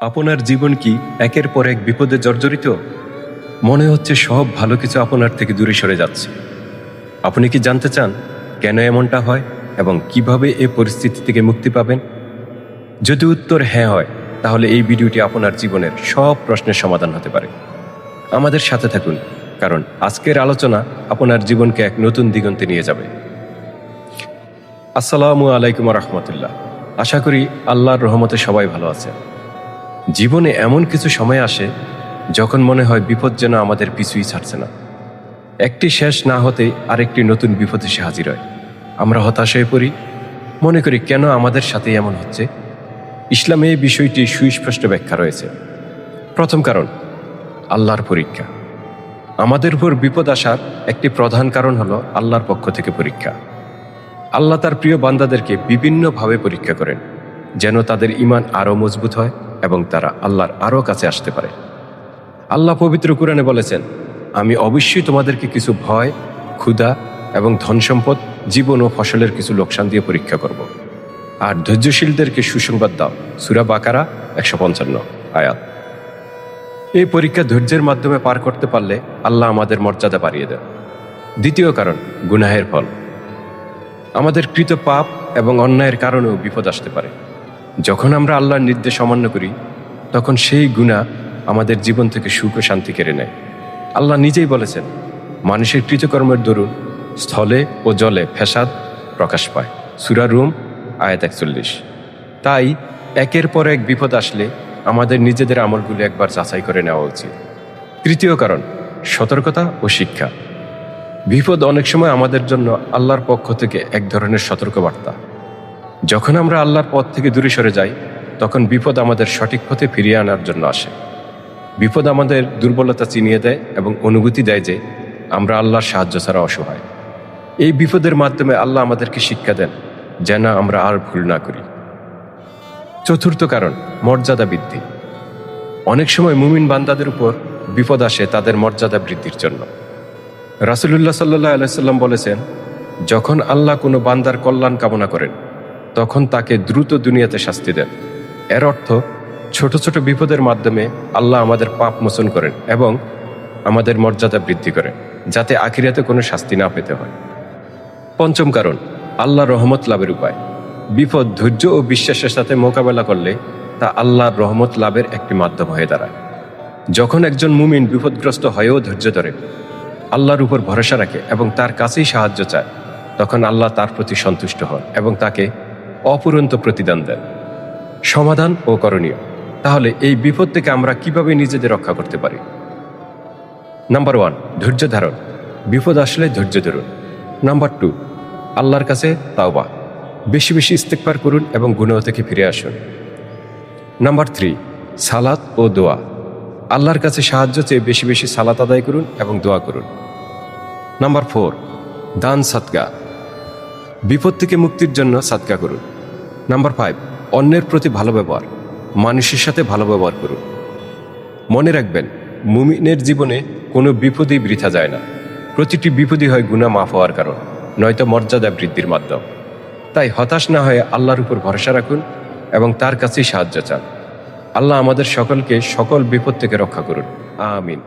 আপনার জীবন কি একের পর এক বিপদে জর্জরিত? মনে হচ্ছে সব ভালো কিছু আপনার থেকে দূরে সরে যাচ্ছে। আপনি কি জানতে চান কেন এমনটা হয় এবং কীভাবে এ পরিস্থিতি থেকে মুক্তি পাবেন? যদি উত্তর হ্যাঁ হয়, তাহলে এই ভিডিওটি আপনার জীবনের সব প্রশ্নের সমাধান হতে পারে। আমাদের সাথে থাকুন, কারণ আজকের আলোচনা আপনার জীবনকে এক নতুন দিগন্তে নিয়ে যাবে। আসসালামু আলাইকুম রহমতুল্লাহ। আশা করি আল্লাহর রহমতে সবাই ভালো আছেন। জীবনে এমন কিছু সময় আসে যখন মনে হয় বিপদ যেন আমাদের পিছুই ছাড়ছে না। একটি শেষ না হতেই আরেকটি নতুন বিপদ এসে হাজির হয়। আমরা হতাশ হয়ে পড়ি। মনে করি, কেন আমাদের সাথে এমন হচ্ছে? ইসলামে এই বিষয়টি সুস্পষ্ট ব্যাখ্যা রয়েছে। প্রথম কারণ, আল্লাহর পরীক্ষা। আমাদের উপর বিপদ আসার একটি প্রধান কারণ হলো আল্লাহর পক্ষ থেকে পরীক্ষা। আল্লাহ তার প্রিয় বান্দাদেরকে বিভিন্নভাবে পরীক্ষা করেন, যেন তাদের ইমান আরও মজবুত হয়। এবং তারা আল্লাহর আরও কাছে আসতে পারে। আল্লাহ পবিত্র কোরআনে বলেছেন, আমি অবশ্যই তোমাদেরকে কিছু ভয়, ক্ষুধা এবং ধন সম্পদ জীবন ও ফসলের কিছু লোকসান দিয়ে পরীক্ষা করব। আর ধৈর্যশীলদেরকে সুসংবাদ দাও। সুরা বাকারা একশো পঞ্চান্ন আয়াত। এই পরীক্ষা ধৈর্যের মাধ্যমে পার করতে পারলে আল্লাহ আমাদের মর্যাদা বাড়িয়ে দেন। দ্বিতীয় কারণ, গুনাহের ফল। আমাদের কৃত পাপ এবং অন্যায়ের কারণেও বিপদ আসতে পারে। যখন আমরা আল্লাহর নির্দেশ অমান্য করি, তখন সেই গুণা আমাদের জীবন থেকে সুখ ও শান্তি কেড়ে নেয়। আল্লাহ নিজেই বলেছেন, মানুষের কৃতকর্মের দরুন স্থলে ও জলে ফ্যাসাদ প্রকাশ পায়। সুরা রুম, আয়াত একচল্লিশ। তাই একের পর এক বিপদ আসলে আমাদের নিজেদের আমলগুলো একবার যাচাই করে নেওয়া উচিত। তৃতীয় কারণ, সতর্কতা ও শিক্ষা। বিপদ অনেক সময় আমাদের জন্য আল্লাহর পক্ষ থেকে এক ধরনের সতর্কবার্তা। যখন আমরা আল্লাহর পথ থেকে দূরে সরে যাই, তখন বিপদ আমাদের সঠিক পথে ফিরিয়ে আনার জন্য আসে। বিপদ আমাদের দুর্বলতা চিনিয়ে দেয় এবং অনুভূতি দেয় যে আমরা আল্লাহর সাহায্য ছাড়া অসহায়। এই বিপদের মাধ্যমে আল্লাহ আমাদেরকে শিক্ষা দেন যেন আমরা আর ভুল না করি। চতুর্থ কারণ, মর্যাদা বৃদ্ধি। অনেক সময় মুমিন বান্দাদের উপর বিপদ আসে তাদের মর্যাদা বৃদ্ধির জন্য। রাসুলুল্লাহ সাল্লাহ আলাইসাল্লাম বলেছেন, যখন আল্লাহ কোনো বান্দার কল্যাণ কামনা করেন তখন তাকে দ্রুত দুনিয়াতে শাস্তি দেন। এর অর্থ, ছোট ছোট বিপদের মাধ্যমে আল্লাহ আমাদের পাপ মোচন করেন এবং আমাদের মর্যাদা বৃদ্ধি করেন, যাতে আখিরাতে কোনো শাস্তি না পেতে হয়। পঞ্চম কারণ, আল্লাহ রহমত লাভের উপায়। বিপদ ধৈর্য ও বিশ্বাসের সাথে মোকাবেলা করলে তা আল্লাহর রহমত লাভের একটি মাধ্যম হয়ে দাঁড়ায়। যখন একজন মুমিন বিপদগ্রস্ত হয়েও ধৈর্য ধরে, আল্লাহর উপর ভরসা রাখে এবং তার কাছেই সাহায্য চায়, তখন আল্লাহ তার প্রতি সন্তুষ্ট হন এবং তাকে অপুরন্ত প্রতিদান দেন। সমাধান ও করণীয়। তাহলে এই বিপদ থেকে আমরা কীভাবে নিজেদের রক্ষা করতে পারি? নাম্বার ওয়ান, ধৈর্য ধারণ। বিপদ আসলে ধৈর্য ধরুন। নাম্বার টু, আল্লাহর কাছে তাওবা। বেশি বেশি ইস্তেকবার করুন এবং গুণহ থেকে ফিরে আসুন। নাম্বার থ্রি, সালাত ও দোয়া। আল্লাহর কাছে সাহায্য চেয়ে বেশি বেশি সালাত আদায় করুন এবং দোয়া করুন। নাম্বার ফোর, দান সাতগা বিপদ থেকে মুক্তির জন্য সাতগা করুন। নাম্বার ফাইভ অন্যের প্রতি ভালো ব্যবহার, মানুষের সাথে ভালো ব্যবহার করুন। মনে রাখবেন, মুমিনের জীবনে কোনো বিপদই বৃথা যায় না। প্রতিটি বিপদই হয় গুণা মাফ হওয়ার কারণ, নয়তো মর্যাদা বৃদ্ধির মাধ্যম। তাই হতাশ না হয়ে আল্লাহর উপর ভরসা রাখুন এবং তার কাছেই সাহায্য চান। আল্লাহ আমাদের সকলকে সকল বিপদ থেকে রক্ষা করুন। আমিন।